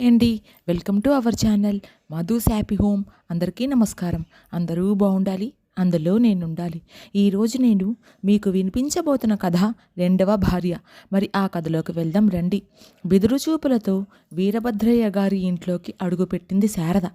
అండి welcome to our channel. Madhu's happy home. అందరికీ నమస్కారం. అందరూ బాగుండాలి. అందులో నేను ఉండాలి ఈరోజు నేను మీకు వినిపించబోతున్న కథ రెండవ భార్య. మరి ఆ కథలోకి వెళ్దాం రండి. బెదురు చూపులతో వీరభద్రయ్య గారి ఇంట్లోకి అడుగుపెట్టింది శారద.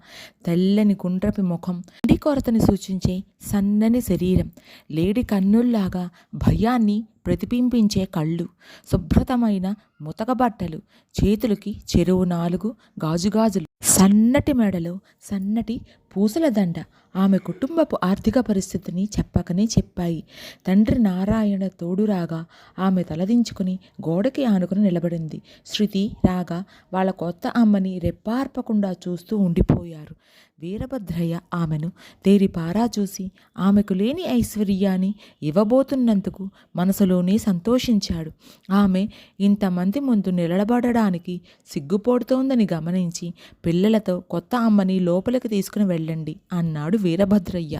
తెల్లని గుండ్రపి ముఖం ఇంటి కొరతని సూచించే సన్నని శరీరం లేడి కన్నుల్లాగా భయాన్ని ప్రతిబింబించే కళ్ళు శుభ్రతమైన ముతక బట్టలు చేతులకి చెరువు నాలుగు గాజుగాజులు సన్నటి మెడలో సన్నటి పూసల దండ ఆమె కుటుంబపు ఆర్థిక పరిస్థితిని చెప్పకనే చెప్పాయి. తండ్రి నారాయణ తోడు రాగా ఆమె తలదించుకుని గోడకి ఆనుకుని నిలబడింది. శృతి రాగా వాళ్ళ కొత్త అమ్మని రెప్పార్పకుండా చూస్తూ ఉండిపోయారు. వీరభద్రయ్య ఆమెను తేరిపారా చూసి ఆమెకు లేని ఐశ్వర్యాన్ని ఇవ్వబోతున్నందుకు మనసులోనే సంతోషించాడు. ఆమె ఇంతమంది ముందు నిలబడడానికి సిగ్గుపోడుతోందని గమనించి పిల్లలతో కొత్త అమ్మని లోపలికి తీసుకుని వెళ్ళండి అన్నాడు వీరభద్రయ్య.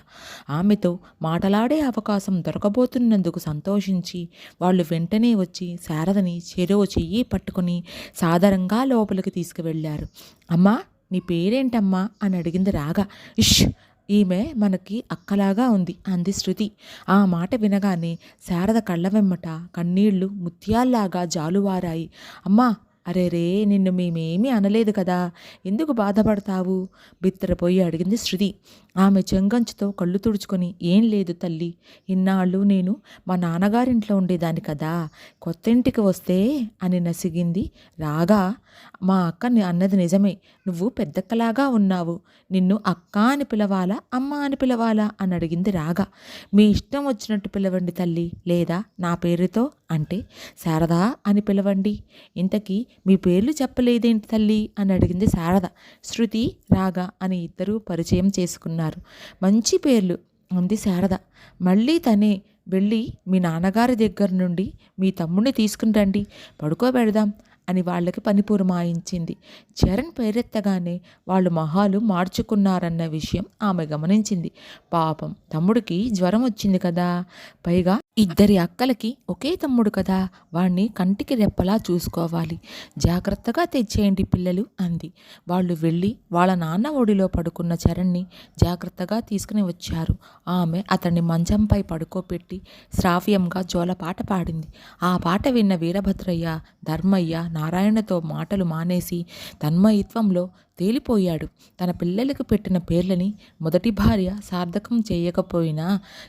ఆమెతో మాటలాడే అవకాశం దొరకబోతున్నందుకు సంతోషించి వాళ్ళు వెంటనే వచ్చి శారదని చెరువు చెయ్యి పట్టుకుని సాదరంగా లోపలికి తీసుకువెళ్ళారు. అమ్మా నీ పేరేంటమ్మా? అని అడిగింది రాగా ఇష్ ఈమె మనకి అక్కలాగా ఉంది అంది శృతి. ఆ మాట వినగానే శారద కళ్ళ వెమ్మట కన్నీళ్ళు ముత్యాల్లాగా జాలువారాయి. అమ్మా అరే రే నిన్ను మేమేమీ అనలేదు కదా. ఎందుకు బాధపడతావు? బిత్తరపోయి అడిగింది శృతి. ఆమె చెంగంచుతో కళ్ళు తుడుచుకొని ఏం లేదు తల్లి ఇన్నాళ్ళు నేను మా నాన్నగారింట్లో ఉండేదాన్ని కదా. కొత్త ఇంటికి వస్తే అని నసిగింది రాగా మా అక్క అన్నది నిజమే నువ్వు పెద్దక్కలాగా ఉన్నావు నిన్ను అక్క అని పిలవాలా అమ్మ అని పిలవాలా అని అడిగింది రాగా. మీ ఇష్టం వచ్చినట్టు పిలవండి తల్లి లేదా నా పేరుతో? అంటే శారదా అని పిలవండి. ఇంతకీ మీ పేర్లు చెప్పలేదేంటి తల్లి? అని అడిగింది శారద. శృతి రాగా అని ఇద్దరూ పరిచయం చేసుకున్నారు. మంచి పేర్లు అంది శారద. మళ్ళీ తనే వెళ్ళి మీ నాన్నగారి దగ్గర నుండి మీ తమ్ముడిని తీసుకుని రండి. పడుకోబెడదాం అని వాళ్ళకి పనిపురమాయించింది చరణ్ పేరెత్తగానే వాళ్ళు మొహాలు మార్చుకున్నారన్న విషయం ఆమె గమనించింది. పాపం తమ్ముడికి జ్వరం వచ్చింది కదా. పైగా ఇద్దరి అక్కలకి ఒకే తమ్ముడు కదా వాణ్ణి కంటికి రెప్పలా చూసుకోవాలి. జాగ్రత్తగా తెచ్చేయండి పిల్లలు అంది. వాళ్ళు వెళ్ళి వాళ్ళ నాన్న ఒడిలో పడుకున్న చరణ్ని జాగ్రత్తగా తీసుకుని వచ్చారు. ఆమె అతన్ని మంచంపై పడుకోపెట్టి శ్రావ్యంగా జోలపాట పాడింది. ఆ పాట విన్న వీరభద్రయ్య ధర్మయ్య నారాయణతో మాటలు మానేసి తన్మయత్వంలో తేలిపోయాడు. తన పిల్లలకు పెట్టిన పేర్లని మొదటి భార్య సార్థకం చేయకపోయినా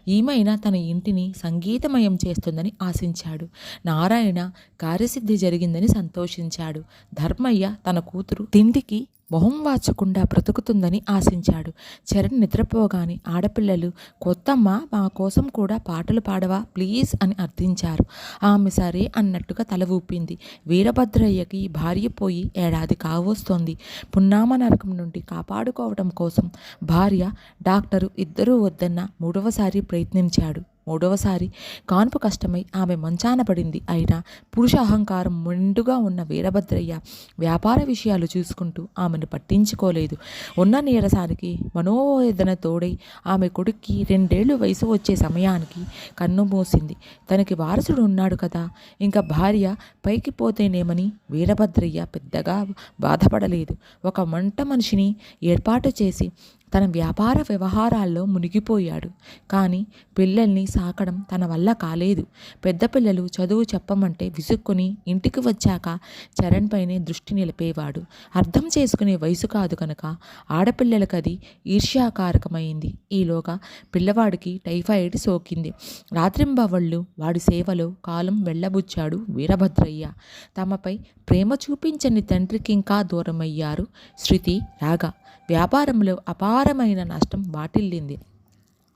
ఈమైనా తన ఇంటిని సంగీతమయం చేస్తుందని ఆశించాడు. నారాయణ కార్యసిద్ధి జరిగిందని సంతోషించాడు. ధర్మయ్య తన కూతురు తిండికి మొహం వాచకుండా బ్రతుకుతుందని ఆశించాడు. చరణ్ నిద్రపోగానే ఆడపిల్లలు కొత్తమ్మ మా కోసం కూడా పాటలు పాడవా ప్లీజ్ అని అర్థించారు. ఆమె సరే అన్నట్టుగా తల ఊపింది. వీరభద్రయ్యకి భార్య పోయి ఏడాది కావస్తోంది. పున్నామ నరకం నుండి కాపాడుకోవడం కోసం భార్య డాక్టరు ఇద్దరూ వద్దన్న మూడవసారి ప్రయత్నించాడు. మూడవసారి. కాన్పు కష్టమై ఆమె మంచాన పడింది. అయినా పురుష అహంకారం మెండుగా ఉన్న వీరభద్రయ్య వ్యాపార విషయాలు చూసుకుంటూ ఆమెను పట్టించుకోలేదు. ఉన్న నీరసానికి మనోవేదన తోడై ఆమె కొడుక్కి రెండేళ్ళు వయసు వచ్చే సమయానికి కన్ను మూసింది. తనకి వారసుడు ఉన్నాడు కదా. ఇంకా భార్య పైకి పోతేనేమని వీరభద్రయ్య పెద్దగా బాధపడలేదు. ఒక మంట మనిషిని ఏర్పాటు చేసి తన వ్యాపార వ్యవహారాల్లో మునిగిపోయాడు. కానీ పిల్లల్ని సాకడం తన వల్ల కాలేదు. పెద్ద పిల్లలు చదువు చెప్పమంటే విసుక్కుని ఇంటికి వచ్చాక చరణ్ పైనే దృష్టి నిలిపేవాడు. అర్థం చేసుకునే వయసు కాదు కనుక ఆడపిల్లలకు అది ఈర్ష్యాకారకమైంది. ఈలోగా పిల్లవాడికి టైఫాయిడ్ సోకింది. రాత్రింబవళ్ళు వాడి సేవలో కాలం వెళ్ళబుచ్చాడు వీరభద్రయ్య. తమపై ప్రేమ చూపించని తండ్రికి ఇంకా దూరమయ్యారు శృతి రాగా వ్యాపారంలో అపారమైన నష్టం వాటిల్లింది.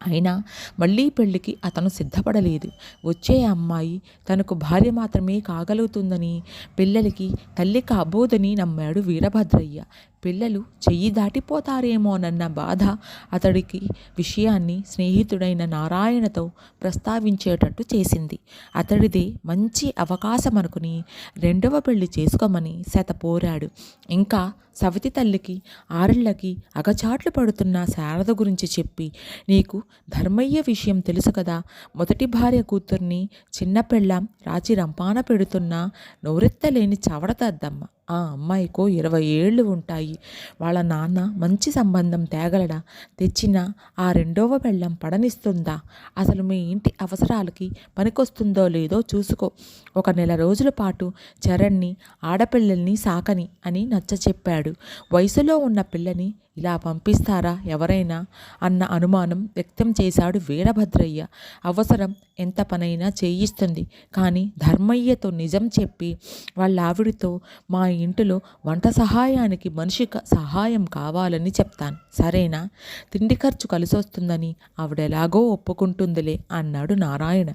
అయినా మళ్ళీ పెళ్ళికి అతను సిద్ధపడలేదు. వచ్చే అమ్మాయి తనకు భార్య మాత్రమే కాగలుగుతుందని పిల్లలకి తల్లి కాబోదని నమ్మాడు వీరభద్రయ్య. పిల్లలు చెయ్యి దాటిపోతారేమోనన్న బాధ అతడికి విషయాన్ని స్నేహితుడైన నారాయణతో ప్రస్తావించేటట్టు చేసింది. అతడిదే మంచి అవకాశం అనుకుని రెండవ పెళ్ళి చేసుకోమని శతపోరాడు ఇంకా సవితి తల్లికి ఆరళ్ళకి అగచాట్లు పడుతున్న శారద గురించి చెప్పి నీకు ధర్మయ్య విషయం తెలుసు కదా మొదటి భార్య కూతుర్ని చిన్న పెళ్ళాం రాచి రంపాన పెడుతున్నా నోరెత్తలేని చవడతద్దమ్మ. ఆ అమ్మాయికో ఇరవై ఏళ్ళు ఉంటాయి. వాళ్ళ నాన్న మంచి సంబంధం తేగలడా? తెచ్చిన ఆ రెండవ బెల్లం పడనిస్తుందా? అసలు మీ ఇంటి అవసరాలకి పనికొస్తుందో లేదో చూసుకో. ఒక నెల రోజుల పాటు చరణ్ని ఆడపిల్లల్ని సాకని అని నచ్చ చెప్పాడు వయసులో ఉన్న పిల్లని ఇలా పంపిస్తారా ఎవరైనా? అన్న అనుమానం వ్యక్తం చేశాడు వీరభద్రయ్య. అవసరం ఎంత పనైనా చేయిస్తుంది. కానీ ధర్మయ్యతో నిజం చెప్పి వాళ్ళ ఆవిడితో మా ఇంటిలో వంట సహాయానికి మనిషి సహాయం కావాలని చెప్తాను. సరేనా? తిండి ఖర్చు కలిసొస్తుందని ఆవిడ ఎలాగో ఒప్పుకుంటుందిలే అన్నాడు నారాయణ.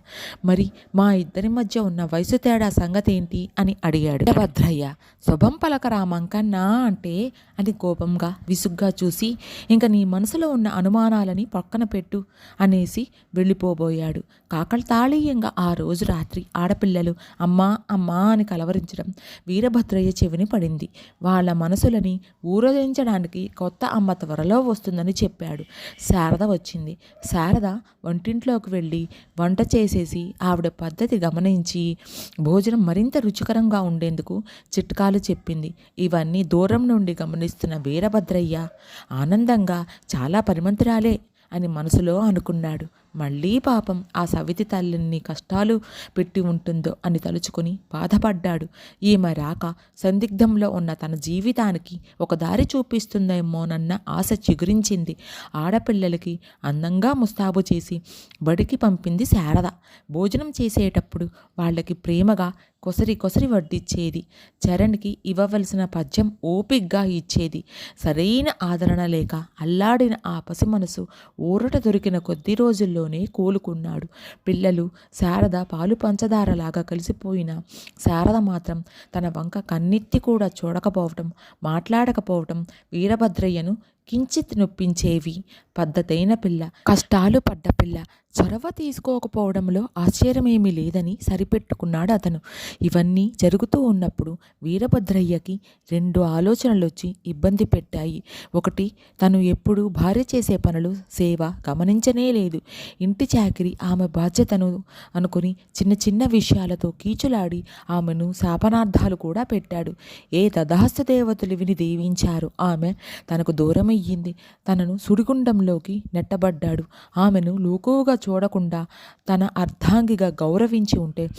మరి మా ఇద్దరి మధ్య ఉన్న వయసు తేడా సంగతి ఏంటి అని అడిగాడు భద్రయ్య శుభం పలకరా మంకన్నా అంటే అని కోపంగా విసుగ్గా చూసి ఇంక నీ మనసులో ఉన్న అనుమానాలని పక్కన పెట్టు అనేసి వెళ్ళిపోబోయాడు. కాకలతాళీయంగా ఆ రోజు రాత్రి ఆడపిల్లలు అమ్మా అమ్మా అని కలవరించడం వీరభద్రయ్య చెవిని పడింది. వాళ్ళ మనసులని ఊరదించడానికి కొత్త అమ్మ త్వరలో వస్తుందని చెప్పాడు. శారద వచ్చింది. శారద వంటింట్లోకి వెళ్ళి వంట చేసేసి ఆవిడ పద్ధతి గమనించి భోజనం మరింత రుచికరంగా ఉండేందుకు చిట్కాలు చెప్పింది. ఇవన్నీ దూరం నుండి గమనిస్తున్న వీరభద్రయ్య ఆనందంగా చాలా పరిమంతురాలే అని మనసులో అనుకున్నాడు. మళ్ళీ పాపం ఆ సవితి తల్లిని కష్టాలు పెట్టి ఉంటుందో అని తలుచుకుని బాధపడ్డాడు. ఈమె రాక సందిగ్ధంలో ఉన్న తన జీవితానికి ఒక దారి చూపిస్తుందేమోనన్న ఆశ చిగురించింది. ఆడపిల్లలకి అందంగా ముస్తాబు చేసి బడికి పంపింది శారద. భోజనం చేసేటప్పుడు వాళ్ళకి ప్రేమగా కొసరి కొసరి వడ్డిచ్చేది. చరణ్కి ఇవ్వవలసిన పద్యం ఓపిగ్గా ఇచ్చేది. సరైన ఆదరణ లేక అల్లాడిన ఆ పసి మనసు ఊరట దొరికిన కొద్ది రోజుల్లోనే కోలుకున్నాడు. పిల్లలు శారద పాలు పంచదారలాగా కలిసిపోయిన శారద మాత్రం తన వంక కన్నెత్తి కూడా చూడకపోవటం మాట్లాడకపోవటం వీరభద్రయ్యను కించిత్ నొప్పించేవి. పద్ధతైన పిల్ల. కష్టాలు పడ్డ పిల్ల. చొరవ తీసుకోకపోవడంలో ఆశ్చర్యమేమీ లేదని సరిపెట్టుకున్నాడు అతను. ఇవన్నీ జరుగుతూ ఉన్నప్పుడు వీరభద్రయ్యకి రెండు ఆలోచనలు వచ్చి ఇబ్బంది పెట్టాయి. ఒకటి తను ఎప్పుడు భార్య చేసే పనులు సేవ గమనించనే లేదు. ఇంటి చాకిరి ఆమె బాధ్యతను అనుకుని చిన్న చిన్న విషయాలతో కీచులాడి ఆమెను శాపనార్థాలు కూడా పెట్టాడు. ఏ తదాస్తు దేవతలు విని దీవించారు ఆమె? తనకు అయ్యింది తనను సుడిగుండంలోకి నెట్టబడ్డాడు. ఆమెను లోకువుగా చూడకుండా తన అర్ధాంగిగా గౌరవించి ఉంటే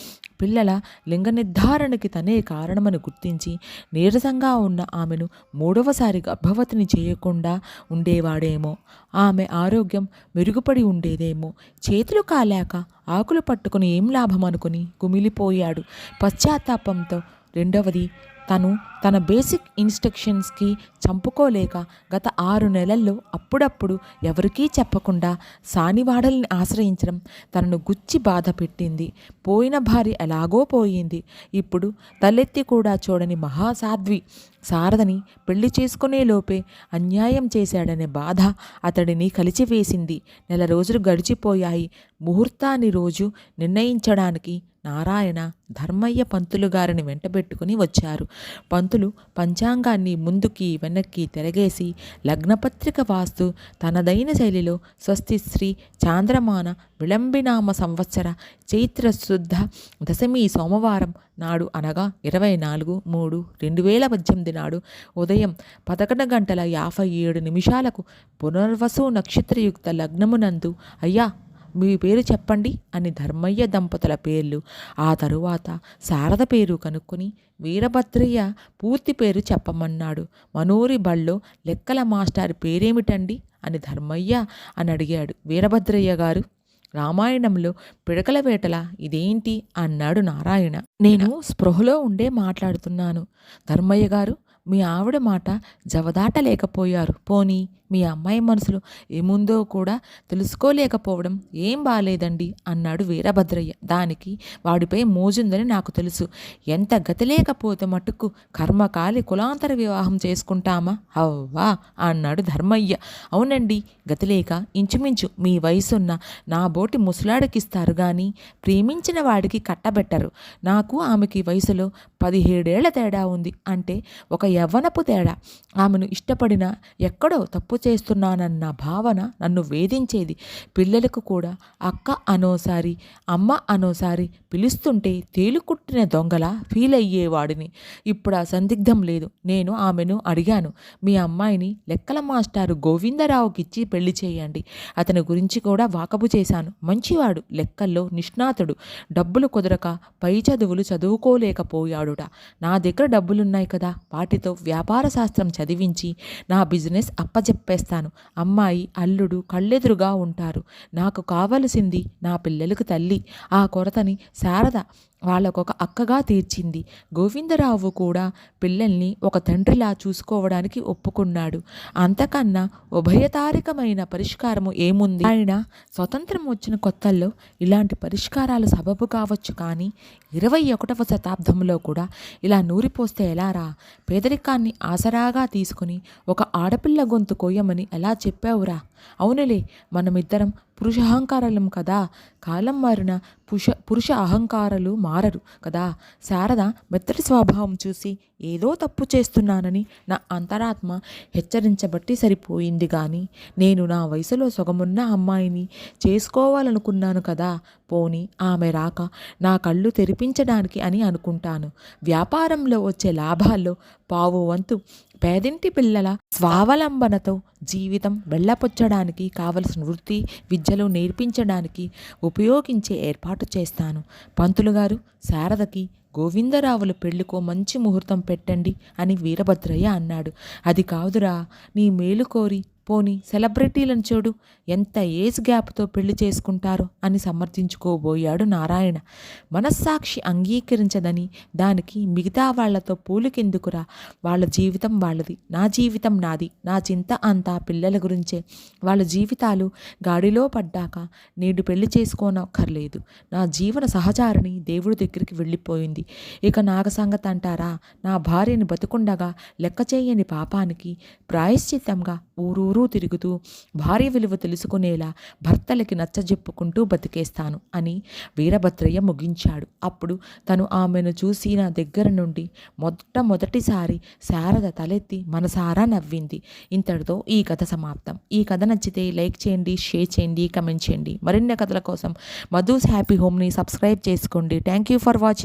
పిల్లల లింగ నిర్ధారణకి తనే కారణమని గుర్తించి నీరసంగా ఉన్న ఆమెను మూడవసారి గర్భవతిని చేయకుండా ఉండేవాడేమో. ఆమె ఆరోగ్యం మెరుగుపడి ఉండేదేమో. చేతులు కాలాక ఆకులు పట్టుకుని ఏం లాభం అనుకుని కుమిలిపోయాడు. పశ్చాత్తాపంతో రెండవది తను తన బేసిక్ ఇన్స్ట్రక్షన్స్కి చంపుకోలేక గత ఆరు నెలల్లో అప్పుడప్పుడు ఎవరికీ చెప్పకుండా సానివాడల్ని ఆశ్రయించడం తనను గుచ్చి బాధ పెట్టింది. పోయిన భార్య ఎలాగో పోయింది. ఇప్పుడు తలెత్తి కూడా చూడని మహాసాధ్వి శారదని పెళ్ళి చేసుకునే లోపే అన్యాయం చేశాడనే బాధ అతడిని కలిచివేసింది. నెల రోజులు గడిచిపోయాయి. ముహూర్తాన్ని రోజు నిర్ణయించడానికి నారాయణ ధర్మయ్య పంతులు గారిని వెంటబెట్టుకుని వచ్చారు. పంతులు పంచాంగాన్ని ముందుకి వెనక్కి తిరగేసి లగ్నపత్రిక వాస్తు తనదైన శైలిలో స్వస్తి శ్రీ చాంద్రమాన విళంబినామ సంవత్సర చైత్ర శుద్ధ దశమి సోమవారం నాడు అనగా ఇరవై నాలుగు మూడు రెండు వేల పద్దెనిమిది నాడు ఉదయం పదకొండు గంటల యాభై ఏడు నిమిషాలకు పునర్వసు నక్షత్రయుక్త లగ్నమునందు అయ్యా మీ పేరు చెప్పండి అని ధర్మయ్య దంపతుల పేర్లు. ఆ తరువాత శారద పేరు కనుక్కొని వీరభద్రయ్య పూర్తి పేరు చెప్పమన్నాడు. మనూరి బళ్ళో లెక్కల మాస్టర్ పేరేమిటండి అని ధర్మయ్య అని అడిగాడు వీరభద్రయ్య గారు రామాయణంలో పిడకల వేటల ఇదేంటి అన్నాడు నారాయణ. నేను స్పృహలో ఉండే మాట్లాడుతున్నాను. ధర్మయ్య గారు మీ ఆవిడ మాట జవదాటలేకపోయారు. పోనీ మీ అమ్మాయి మనసులో ఏముందో కూడా తెలుసుకోలేకపోవడం ఏం బాలేదండి అన్నాడు వీరభద్రయ్య. దానికి వాడిపై మోజుందని నాకు తెలుసు. ఎంత గతి లేకపోతే మటుకు కర్మకాలి కులాంతర వివాహం చేసుకుంటామా? అవ్వా అన్నాడు ధర్మయ్య. అవునండి గతిలేక ఇంచుమించు మీ వయసున్న నా బోటి ముసలాడికిస్తారు కానీ ప్రేమించిన వాడికి కట్టబెట్టరు. నాకు ఆమెకి వయసులో పదిహేడేళ్ళ తేడా ఉంది. అంటే ఒక యవ్వనపు తేడా ఆమెను ఇష్టపడిన ఎక్కడో తప్పు చేస్తున్నానన్న భావన నన్ను వేధించేది. పిల్లలకు కూడా అక్క అనోసారి అమ్మ అనోసారి పిలుస్తుంటే తేలుకుట్టిన దొంగల ఫీల్ అయ్యేవాడిని. ఇప్పుడు ఆ సందిగ్ధం లేదు. నేను ఆమెను అడిగాను. మీ అమ్మాయిని లెక్కల మాస్టారు గోవిందరావుకిచ్చి పెళ్ళి చేయండి. అతని గురించి కూడా వాకబు చేశాను. మంచివాడు లెక్కల్లో నిష్ణాతుడు. డబ్బులు కుదరక పై చదువులు చదువుకోలేకపోయాడుట. నా దగ్గర డబ్బులున్నాయి కదా అమ్మాయితో వ్యాపార శాస్త్రం చదివించి నా బిజినెస్ అప్పచెప్పేస్తాను అమ్మాయి అల్లుడు కళ్ళెదురుగా ఉంటారు. నాకు కావలసింది నా పిల్లలకు తల్లి. ఆ కొరతని శారద వాళ్ళకొక అక్కగా తీర్చింది. గోవిందరావు కూడా పిల్లల్ని ఒక తండ్రిలా చూసుకోవడానికి ఒప్పుకున్నాడు. అంతకన్నా ఉభయతారికమైన పరిష్కారము ఏముంది? ఆయన స్వతంత్రం వచ్చిన కొత్తల్లో ఇలాంటి పరిష్కారాలు సబబు కావచ్చు కానీ ఇరవై ఒకటవ శతాబ్దంలో కూడా ఇలా నూరిపోస్తే ఎలారా పేదరికాన్ని ఆసరాగా తీసుకుని ఒక ఆడపిల్ల గొంతు కోయమని ఎలా చెప్పావురా? అవునులే మనమిద్దరం పురుషహంకారాలం కదా? కాలం మారిన పురుష పురుష అహంకారాలు మారరు కదా? శారద మెత్తటి స్వభావం చూసి ఏదో తప్పు చేస్తున్నానని నా అంతరాత్మ హెచ్చరించబట్టి సరిపోయింది కానీ నేను నా వయసులో సొగమున్న అమ్మాయిని చేసుకోవాలనుకున్నాను కదా? పోని ఆమె రాక నా కళ్ళు తెరిపించడానికి అని అనుకుంటాను. వ్యాపారంలో వచ్చే లాభాల్లో పావు వంతు పేదింటి పిల్లల స్వావలంబనతో జీవితం వెళ్ళపొచ్చడానికి కావలసిన వృత్తి విద్యలు నేర్పించడానికి ఉపయోగించే ఏర్పాటు చేస్తాను. పంతులు గారు శారదకి గోవిందరావుల పెళ్ళికో మంచి ముహూర్తం పెట్టండి అని వీరభద్రయ్య అన్నాడు. అది కాదురా నీ మేలు కోరి పోని సెలబ్రిటీలను చూడు ఎంత ఏజ్ గ్యాప్తో పెళ్ళి చేసుకుంటారో అని సమర్థించుకోబోయాడు నారాయణ. మనస్సాక్షి అంగీకరించదని దానికి మిగతా వాళ్ళతో పూలికెందుకురా? వాళ్ళ జీవితం వాళ్ళది నా జీవితం నాది నా చింత అంతా పిల్లల గురించే. వాళ్ళ జీవితాలు గాడిలో పడ్డాక నేడు పెళ్ళి చేసుకోనక్కర్లేదు. నా జీవన సహచారిని దేవుడి దగ్గరికి వెళ్ళిపోయింది. ఇక నాగ సంగతి అంటారా? నా భార్యని బతుకుండగా లెక్క చేయని పాపానికి ప్రాయశ్చిత్తంగా ఊరూరు తిరుగుతూ భార్య విలువ తెలుసుకునేలా భర్తలకి నచ్చజెప్పుకుంటూ బతికేస్తాను అని వీరభద్రయ్య ముగించాడు. అప్పుడు తను ఆమెను చూసి నా దగ్గర నుండి మొట్టమొదటిసారి శారద తలెత్తి మనసారా నవ్వింది. ఇంతటితో ఈ కథ సమాప్తం. ఈ కథ నచ్చితే లైక్ చేయండి షేర్ చేయండి కమెంట్ చేయండి. మరిన్ని కథల కోసం మధుస్ హ్యాపీ హోమ్ని సబ్స్క్రైబ్ చేసుకోండి. Thank you for watching